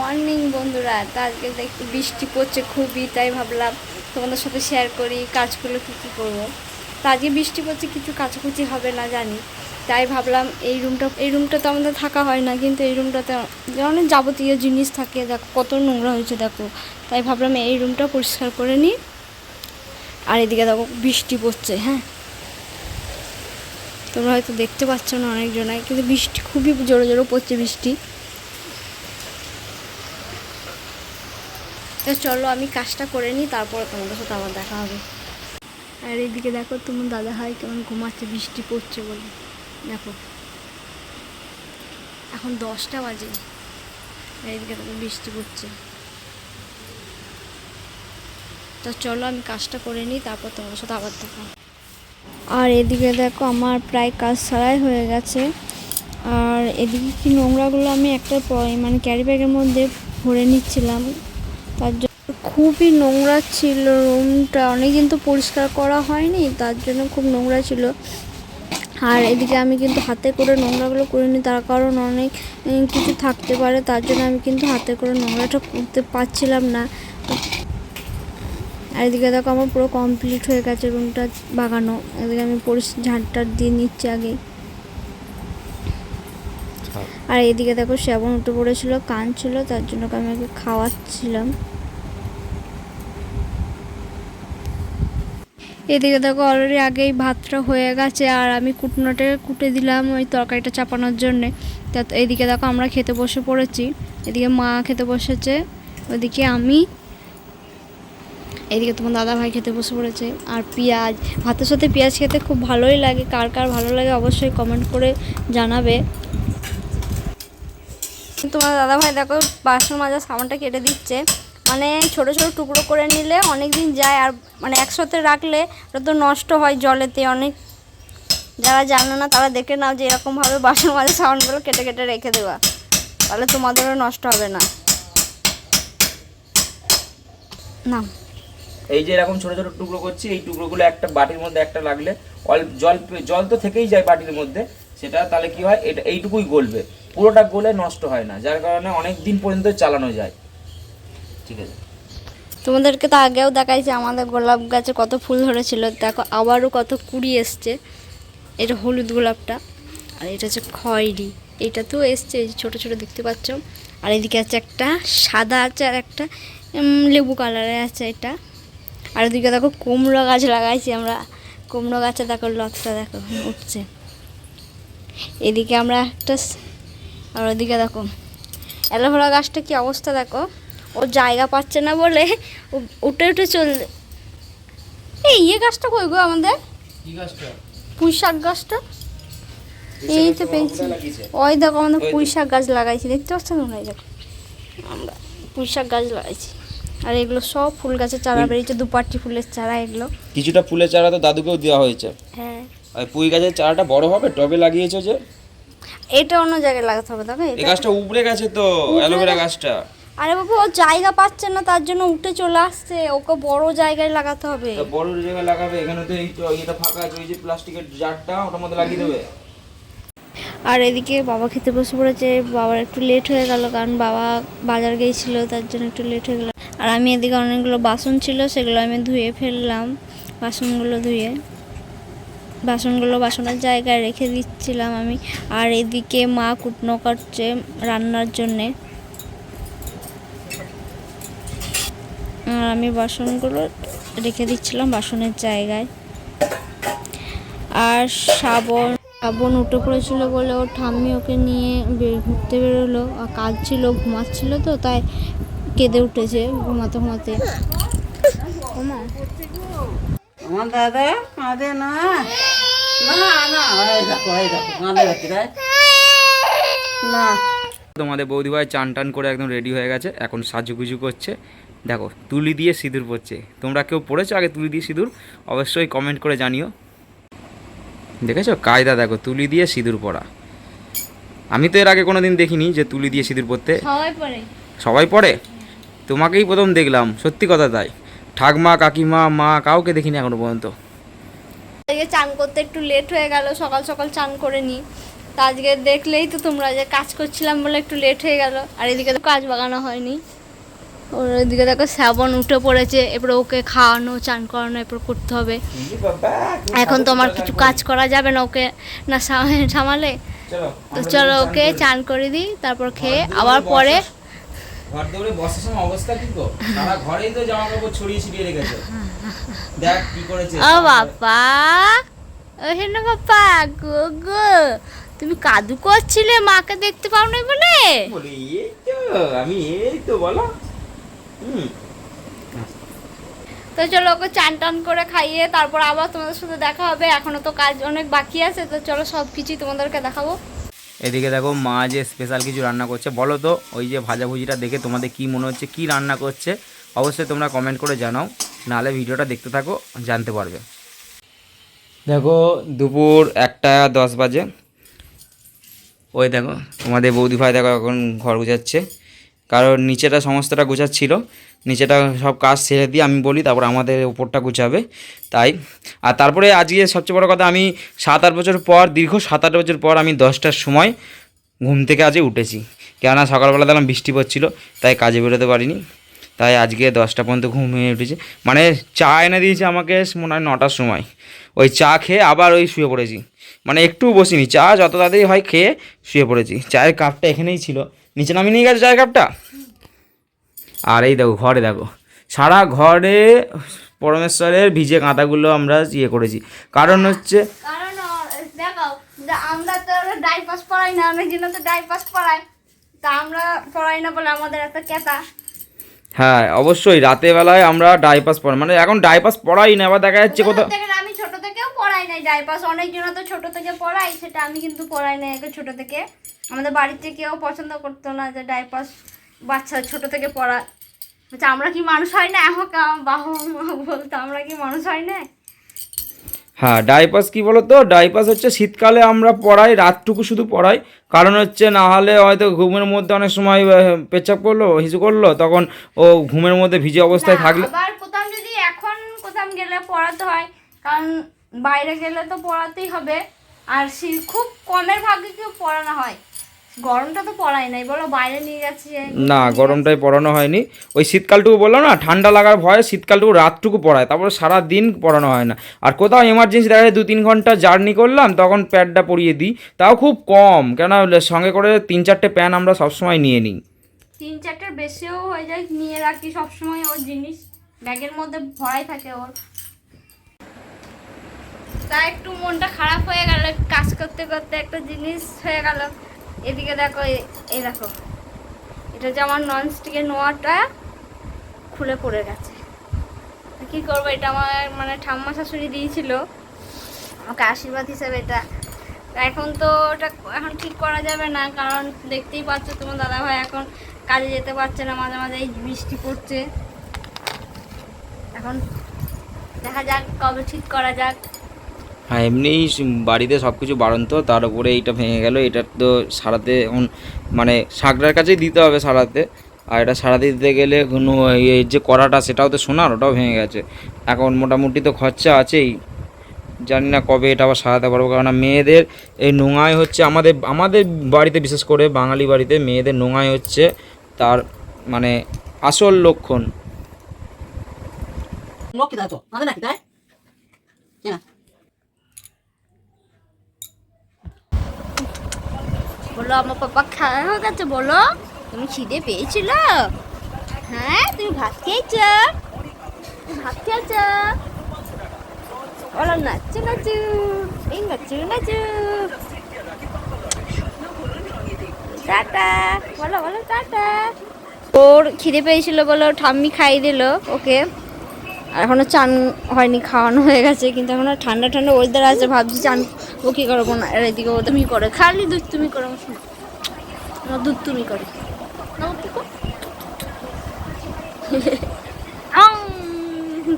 Morning বন্ধুরা তো আজকে দেখি বৃষ্টি পড়ছে খুবই, তাই ভাবলাম তোমাদের সাথে শেয়ার করি কাজগুলো কী কী করব। তো আজকে বৃষ্টি পড়ছে, কিছু কাচাকুচি হবে না জানি। তাই ভাবলাম এই রুমটা এই রুমটা তো আমাদের থাকা হয় না, কিন্তু এই রুমটাতে অনেক যাবতীয় জিনিস থাকে, দেখো কত নোংরা হয়েছে, দেখো। তাই ভাবলাম এই রুমটা পরিষ্কার করে নিই। আর এদিকে দেখো বৃষ্টি পড়ছে হ্যাঁ। তোমরা হয়তো দেখতে পাচ্ছ না অনেকজনাই কিন্তু বৃষ্টি খুবই জোরে জোরে পড়ছে বৃষ্টি। তো চলো আমি কাজটা করে নিই, তারপর তোমাদের সাথে আবার দেখা হবে। আর এইদিকে দেখো তোমার দাদা ভাই কেমন ঘুমাচ্ছে, বৃষ্টি পড়ছে বলে। দেখো। এখন দশটা বাজে। এইদিকে দেখো বৃষ্টি পড়ছে। তো চলো আমি কাজটা করে নিই, তারপর তোমাদের সাথে আবার দেখা। আর এদিকে দেখো আমার প্রায় কাজ ছাড়াই হয়ে গেছে। আর এদিকে কি নোংরাগুলো আমি একটা মানে ক্যারি ব্যাগের মধ্যে ভরে নিচ্ছিলাম। তার জন্য খুবই নোংরা ছিল রুমটা। অনেকদিন তো পরিষ্কার করা হয়নি তার জন্য খুব নোংরা ছিল। আর এদিকে আমি কিন্তু হাতে করে নোংরাগুলো করে নিই তার কারণ অনেক কিছু থাকতে পারে তার জন্য আমি কিন্তু হাতে করে নোংরাটা করতে পারছিলাম না। আর এদিকে দেখো আমার পুরো কমপ্লিট হয়ে গেছে রুমটা বাগানো। এদিকে আমি পরিষ ঝাঁটটা দিয়ে নিচ্ছি আগে আর এদিকে দেখো শ্যাবন উঠে পড়েছিল কান ছিল তার জন্য আমি আগে খাওয়াচ্ছিলাম। এদিকে দেখো অলরেডি আগেই ভাতটা হয়ে গেছে আর আমি কুটনোটা কুটে দিলাম ওই তরকারিটা চাপানোর জন্যে। তা এদিকে দেখো আমরা খেতে বসে পড়েছি। এদিকে মা খেতে বসেছে, ওদিকে আমি। এদিকে তোমার দাদা ভাই খেতে বসে পড়েছে। আর পেঁয়াজ, ভাতের সাথে পেঁয়াজ খেতে খুব ভালোই লাগে। কার কার ভালো লাগে অবশ্যই কমেন্ট করে জানাবে। তোমার দাদা ভাই দেখো বাসন মাজার সাবানটা কেটে দিচ্ছে। মানে ছোট ছোট টুকরো করে নিলে অনেক দিন যায় আর মানে একসাথে রাখলে ওটা তো নষ্ট হয় জলেতে। অনেক যারা জানো না তারা দেখে নাও যে এরকমভাবে বাসন মাঝে সাবানগুলো কেটে কেটে রেখে দেওয়া তাহলে তোমাদেরও নষ্ট হবে না। না। এই যে এরকম ছোট ছোট টুকরো করছি, এই টুকরোগুলো একটা বাটির মধ্যে একটা লাগলে জল জল তো থেকেই যায় বাটির মধ্যে। সেটা তাহলে কি হয়? এটা এইটুকুই গলবে। পুরোটা গলে নষ্ট হয় না, যার কারণে অনেক দিন পর্যন্ত চালানো যায়। ঠিক আছে। তোমাদেরকে তো আগেও দেখাইছে, আমাদের গোলাপ গাছে কত ফুল ধরেছিল, দেখো আবারও কত কুড়ি এসছে। এটা হলুদ গোলাপটা, আর এটা হচ্ছে খয়েরি। এটা তো এসছে, এই ছোটো ছোটো দেখতে পাচ্ছ। আর এদিকে আছে একটা সাদা আছে আর একটা লেবু কালারের আছে এটা। আর এদিকে দেখো কুমড়ো গাছ লাগাইছি আমরা। কুমড়ো গাছে দেখো লতটা দেখো, উঠছে। এদিকে আমরা একটা আর ওদিকে দেখো, অ্যালোভেরা গাছটা কি অবস্থা দেখো? ও জায়গা পাচ্ছে না বলে উঠে উঠে চল এই ইয়ে গাছটা কই গো আমাদের? পুঁই শাক গাছটা? এই তো পেয়েছি। ওই দেখো আমাদের পুঁই শাক গাছ লাগাইছি। দেখতে পাচ্ছ না এই দেখো। আমরা পুঁই শাক গাছ লাগাইছি। আর এগুলো সব ফুল গাছের চারা বেরিয়েছে দুপাটি ফুলের চারা এগুলো। কিছুটা ফুলের চারা তো দাদুকেও দেওয়া হয়েছে। হ্যাঁ। আর পুঁই গাছের চারাটা বড় হবে? টবে লাগিয়েছো যে? এটা অন্য জায়গায় লাগাতে হবে দেখো এই গাছটা উপরে গেছে তো অ্যালোভেরা গাছটা। আরে বাবু ও জায়গা পাচ্ছে না তার জন্য উঠে চলে আসছে। ওকে বড় জায়গায় লাগাতে হবে। তা বড় জায়গায় লাগাবে এখানে তো এই তো এটা ফাঁকা আছে ওই যে প্লাস্টিকের জারটা ওটার মধ্যে লাগিয়ে দেবে। আর এদিকে বাবা খেতে বসে পড়েছে বাবার একটু লেট হয়ে গেল কারণ বাবা বাজার গিয়েছিল তার জন্য একটু লেট হয়ে গেল। আর আমি এদিকে অনেকগুলো বাসন ছিল সেগুলো আমি ধুয়ে ফেললাম বাসনগুলো ধুয়ে। বাসনগুলো বাসনের জায়গায় রেখে দিচ্ছিলাম আমি। আর এদিকে মা কুটনো কাটছে রান্নার জন্যে। আর আমি বাসনগুলো রেখে দিচ্ছিলাম বাসনের জায়গায়। আর শ্রাবণ শ্রাবণ উঠে পড়েছিল বলে ওর ঠাম্মি ওকে নিয়ে ঘুরতে বেরোলো। আর কাজ ছিল ঘুমাচ্ছিল তো তাই কেঁদে উঠেছে ঘুমাতে ঘুমাতে। ওমা। আমার দাদা কাঁদে না। না না এই দেখো এই দেখো কাঁদে হচ্ছে রে না। তোমাদের বৌদিভাই চান টান করে একদম রেডি হয়ে গেছে এখন সাজুগুজু করছে। দেখো তুলি দিয়ে সিঁদুর পড়ছে। তোমরা কেউ পড়েছো আগে তুলি দিয়ে সিঁদুর? অবশ্যই কমেন্ট করে জানিও। দেখেছ? কায়দা দেখো তুলি দিয়ে সিঁদুর পড়া। আমি তো এর আগে কোনো দিন দেখিনি যে তুলি দিয়ে সিঁদুর পড়তে। সবাই সবাই পড়ে? তোমাকেই প্রথম দেখলাম সত্যি কথা তাই। ঠাকমা কাকিমা মা কাউকে দেখিনি এখনও পর্যন্ত। চান করতে একটু লেট হয়ে গেল সকাল সকাল চান করে নি। তা আজকে দেখলেই তো তোমরা যে কাজ করছিলাম বলে একটু লেট হয়ে গেল। আর এদিকে তো কাজ বাগানো হয়নি। ওর ওদিকে দেখো শ্রাবণ উঠে পড়েছে এরপরে ওকে খাওয়ানো চান করানো এরপর করতে হবে। এখন তো আমার কিছু কাজ করা যাবে না ওকে না সামা- সামালে? তো চলো ওকে চান করে দিই তারপর খেয়ে আবার পরে ঘর দৌড়ে বসার সময় অবস্থা কি গো? সারা ঘরেই তো জামা কাপড় ছড়িয়ে ছিটিয়ে রেখেছে। দেখ কি করেছে। ও বাবা! ও হেন বাবা গো গো! তুমি কাদু করছিলে মাকে দেখতে পাও না বলে? বলি এই তো আমি এই তো বলো। তো চলো ওকে চান টান করে খাইয়ে তারপর আবার তোমাদের সাথে দেখা হবে। এখনও তো কাজ অনেক বাকি আছে তো চলো সব কিছুই তোমাদেরকে দেখাবো। এদিকে দেখো মা যে স্পেশাল কিছু রান্না করছে। বলো তো ওই যে ভাজাভুজিটা দেখে তোমাদের কি মনে হচ্ছে কি রান্না করছে? অবশ্যই তোমরা কমেন্ট করে জানাও নাহলে ভিডিওটা দেখতে থাকো জানতে পারবে। দেখো দুপুর একটা দশ বাজে। ওই দেখো তোমাদের বৌদি ভাই দেখো এখন ঘর গুছাচ্ছে। কারণ নিচেটা সমস্তটা গুছাচ্ছিল। নিচেটা সব কাজ ছেড়ে দিয়ে আমি বলি, তারপর আমাদের উপরটা গুছাবে। তাই, আর তারপরে আজকে সবচেয়ে বড় কথা, আমি সাত আট বছর পর, দীর্ঘ সাত আট বছর পর আমি দশটার সময় ঘুম থেকে আজকে উঠেছি। কেননা সকালবেলা দেখলাম বৃষ্টি পড়ছিল, তাই কাজে বেরোতে পারিনি। তাই আজকে দশটা পর্যন্ত ঘুমিয়ে উঠেছি। মানে চা এনে দিয়েছে আমাকে মনে হয় নটার সময়। ওই চা খেয়ে আবার ওই শুয়ে পড়েছি। মানে একটু বসিনি, চা যত তাড়াতাড়ি হয় খেয়ে শুয়ে পড়েছি। চায়ের কাপটা এখানেই ছিল। নিচে নামিয়ে নিয়ে গেছে চায়ের কাপটা আর এই দেখো ঘরে দেখো। সারা ঘরে পরমেশ্বরের ভিজে কাঁথাগুলো আমরা ইয়ে করেছি। কারণ হচ্ছে আমরা তো ডাইপাস পড়াই না অনেক তো ডাইপাস পড়াই। তা আমরা পড়াই না বলে আমাদের এত কেতা হ্যাঁ অবশ্যই রাতের বেলায় আমরা ডাইপাস পড়াই। মানে এখন ডাইপাস পড়াই না আবার দেখা যাচ্ছে কোথাও আমি ছোট থেকেও পড়াই নাই ডাইপাস। অনেকজন তো ছোট থেকে পড়াই সেটা আমি কিন্তু পড়াই নাই ছোট থেকে। আমাদের বাড়িতে কেউ পছন্দ করতো না যে ডাইপাস বাচ্চা ছোট থেকে পড়া। আচ্ছা আমরা কি মানুষ হয় না? এখন মা বলতো আমরা কি মানুষ হয় না? হ্যাঁ ডাইপাস কি বলো তো ডাইপাস হচ্ছে শীতকালে আমরা পড়াই রাতটুকু শুধু পড়াই। কারণ হচ্ছে না হলে হয়তো ঘুমের মধ্যে অনেক সময় পেচ্ছাপ করল হিসু করল তখন ও ঘুমের মধ্যে ভিজে অবস্থায় থাকলে আবার কোথাও যদি এখন কোথাও গেলে পড়াতে হয় কারণ বাইরে গেলে তো পড়াতেই হবে। আর খুব কমের ভাগে কেউ পড়ানো হয়। গরমটা তো পড়াই নাই বলো বাইরে নিয়ে যাচ্ছে না গরমটায় পড়ানো হয়নি। ওই শীতকালটুকু বললাম না ঠান্ডা লাগার ভয়ে শীতকালটুকু রাতটুকু পড়ায় তারপরে সারা দিন পড়ানো হয় না। আর কোথাও এমার্জেন্সি দেখা যায় দু তিন ঘণ্টা জার্নি করলাম তখন প্যাডটা পরিয়ে দিই। তাও খুব কম কেন সঙ্গে করে তিন চারটে প্যান আমরা সবসময় নিয়ে নিই। তিন চারটার বেশিও হয়ে যায় নিয়ে রাখি সবসময় ওর জিনিস। ব্যাগের মধ্যে ভরাই থাকে ওর। তা একটু মনটা খারাপ হয়ে গেল কাজ করতে করতে একটা জিনিস হয়ে গেল। এদিকে দেখো এই দেখো। এটা যে আমার ননস্টিকের নোয়াটা খুলে পড়ে গেছে। কি করব, এটা আমার মানে ঠাম্মা শাশুড়ি দিয়েছিল। আমাকে আশীর্বাদ হিসেবে এটা। এখন তো ওটা এখন ঠিক করা যাবে না, কারণ দেখতেই পাচ্ছ তোমার দাদা ভাই এখন কাজে যেতে পারছে না, মাঝে মাঝে এই বৃষ্টি পড়ছে। এখন দেখা যাক কবে ঠিক করা যাক। হ্যাঁ এমনিই বাড়িতে সব কিছু বাড়ন্ত, তার উপরে এইটা ভেঙে গেল, এটা তো সারাতে মানে সাকরার কাছেই দিতে হবে সারাতে। আর এটা সারাতে দিতে গেলে কোনো এই যে কড়াটা, সেটাও তো সোনার, ওটাও ভেঙে গেছে। এখন মোটামুটি তো খরচা আছেই। জানি না কবে এটা আবার সারাতে পারব কারণ মেয়েদের এই নোংায় হচ্ছে আমাদের আমাদের বাড়িতে বিশেষ করে, বাঙালি বাড়িতে মেয়েদের নোংায় হচ্ছে তার মানে আসল লক্ষণ। তো আমাদের নাকি তাই কেনা বলো, আমার পাপা খাওয়া হয়ে গেছে, বলো। তুমি খিদে পেয়েছিল? হ্যাঁ তুমি ভাত খেয়েছ? ভাত খেয়েছ? বলো, নাচু নাচু। এই নাচু নাচু। টাটা। বলো বলো, টাটা। ওর খিদে পেয়েছিল বলো, ঠাম্মি খাইয়ে দিল ওকে। আর এখনও চান হয়নি খাওয়ানো হয়ে গেছে কিন্তু এখনও ঠান্ডা ঠান্ডা ওয়েদার আছে ভাবছি চান ও কী করব না আর এদিকে ও তুমি করে খালি দুধ তুমি করো আমার দুধ তুমি করো।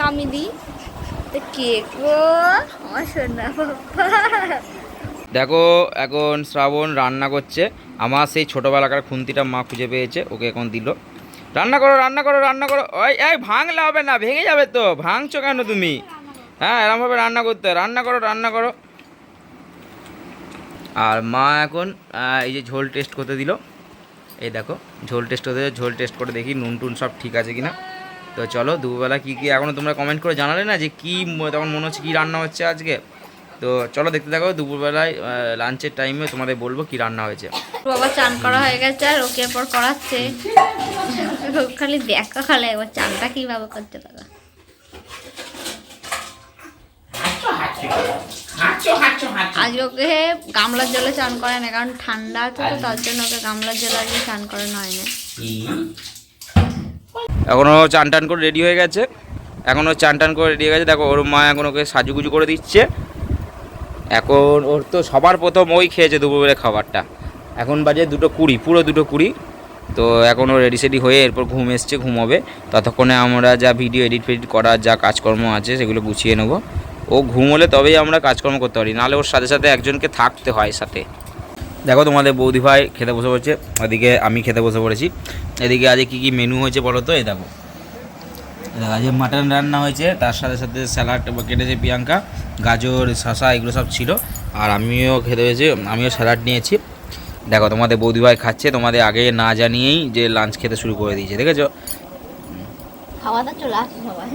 কামি দি। তো কে আমার সোনা বাবা দেখো এখন শ্রাবণ রান্না করছে আমার সেই ছোটোবেলাকার খুন্তিটা মা খুঁজে পেয়েছে ওকে এখন দিল। রান্না করো রান্না করো রান্না করো। ওই, এই, ভাঙলে হবে না, ভেঙে যাবে তো। ভাঙছো কেন তুমি? হ্যাঁ এরমভাবে রান্না করতে রান্না করো রান্না করো। আর মা এখন এই যে ঝোল টেস্ট করতে দিল। এই দেখো, ঝোল টেস্ট করতে ঝোল টেস্ট করে দেখি নুন টুন সব ঠিক আছে কিনা। তো চলো, দুপুরবেলা কী কী এখনও তোমরা কমেন্ট করে জানালে না যে কী তখন মনে হচ্ছে কী রান্না হচ্ছে আজকে? তো চলো, দেখতে থাকো, দুপুরবেলায় লাঞ্চের টাইমে তোমাদের বলব কী রান্না হয়েছে। বাবা চান করা হয়ে গেছে আর ওকে এরপর করাচ্ছে। খালি দেখা খালে একবার চানটা কীভাবে করছে দাদা আজ ওকে গামলার জলে চান করে না কারণ ঠান্ডা আছে তো তার জন্য ওকে গামলার জলে আজকে চান করানো হয় না। এখনও চান টান করে রেডি হয়ে গেছে। এখনও চান টান করে রেডি হয়ে গেছে। দেখো ওর মা এখন ওকে সাজুগুজু করে দিচ্ছে। এখন ওর তো সবার প্রথম ওই খেয়েছে দুপুরবেলা খাবারটা। এখন বাজে দুটো কুড়ি পুরো দুটো কুড়ি। তো এখন ও রেডি সেডি হয়ে এরপর ঘুম এসছে, ঘুমাবে। ততক্ষণে আমরা যা ভিডিও এডিট ফেডিট করার যা কাজকর্ম আছে সেগুলো গুছিয়ে নেব। ও ঘুমোলে তবেই আমরা কাজকর্ম করতে পারি, নাহলে ওর সাথে সাথে একজনকে থাকতে হয় সাথে। দেখো তোমাদের বৌদি ভাই খেতে বসে পড়ছে, ওদিকে আমি খেতে বসে পড়েছি। এদিকে আজকে কী কী মেনু হয়েছে বলো তো? দেখো। দেখো, আজকে মাটন রান্না হয়েছে, তার সাথে সাথে স্যালাড কেটেছে প্রিয়াঙ্কা, গাজর শশা এগুলো সব ছিল। আর আমিও খেতে হয়েছে আমিও স্যালাড নিয়েছি। দেখো, তোমাদের বৌদিভাই খাচ্ছে, তোমাদের আগে না জানিয়েই যে লাঞ্চ খেতে শুরু করে দিয়েছে, দেখেছ? খাওয়া দাওয়া চলে আসছে সবাই।